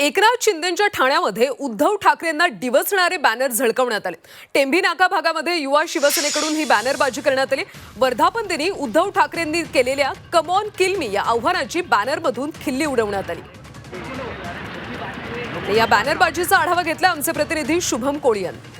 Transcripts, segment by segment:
एकनाथ शिंदेच्या ठाण्यामध्ये उद्धव ठाकरेंना डिवचणारे बॅनर झळकवण्यात आले. टेंभी नाका भागामध्ये युवा शिवसेनेकडून ही बॅनरबाजी करण्यात आली. वर्धापन दिनी उद्धव ठाकरेंनी केलेल्या कमॉन किलमी या आव्हानाची बॅनरमधून खिल्ली उडवण्यात आली. या बॅनरबाजीचा आढावा घेतला आमचे प्रतिनिधी शुभम कोळी यांनी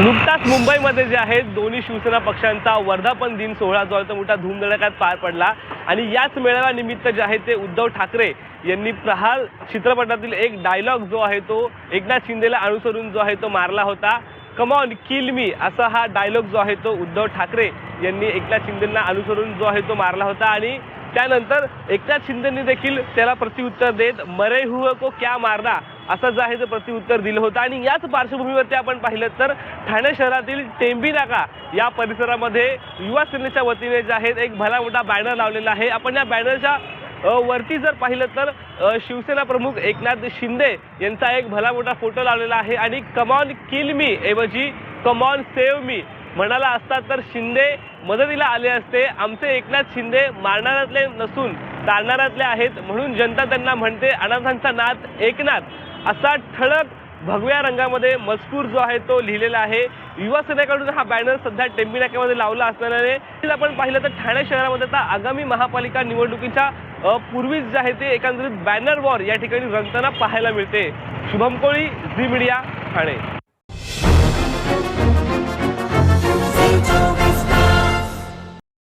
नुकताच मुंबईमध्ये जे आहे दोन्ही शिवसेना पक्षांचा वर्धापन दिन सोहळा जो आहे तो मोठा धूमधडाक्यात पार पडला. आणि याच मेळाव्यानिमित्त जे आहे ते उद्धव ठाकरे यांनी प्रहार चित्रपटातील एक डायलॉग जो आहे तो एकनाथ शिंदेला अनुसरून जो आहे तो मारला होता. कमॉन किल मी असा हा डायलॉग जो आहे तो उद्धव ठाकरे यांनी एकनाथ शिंदेंना अनुसरून जो आहे तो मारला होता. आणि त्यानंतर एकनाथ शिंदेंनी देखील त्याला प्रतिउत्तर देत मरे हुए को क्या मारना? असं जे आहे ते प्रत्युत्तर दिलं होतं. आणि याच पार्श्वभूमीवरती आपण पाहिलं तर ठाणे शहरातील टेंबी नाका या परिसरामध्ये युवा सेनेच्या वतीने जे आहेत एक भला मोठा बॅनर लावलेला आहे. आपण या बॅनरच्या वरती जर पाहिलं तर शिवसेना प्रमुख एकनाथ शिंदे यांचा एक भला मोठा फोटो लावलेला आहे. आणि कमॉन किल मी ऐवजी कमॉन सेव मी म्हणाला असता तर शिंदे मदतीला आले असते. आमचे एकनाथ शिंदे मारणाऱ्यातले नसून तारणाऱ्यातले आहेत म्हणून जनता त्यांना म्हणते अनाथांचा नाथ एकनाथ. असा ठळक भगव्या रंगामध्ये मजकूर जो आहे तो लिहिलेला आहे. युवा सेनेकडून हा बॅनर सध्या टेंबी नाक्यामध्ये लावला असल्याने आपण पाहिलं तर ठाणे शहरामध्ये आता आगामी महापालिका निवडणुकीच्या पूर्वीच जे आहे ते एकंदरीत बॅनर वॉर या ठिकाणी रंगताना पाहायला मिळते. Shubham Koli Zee media Thane.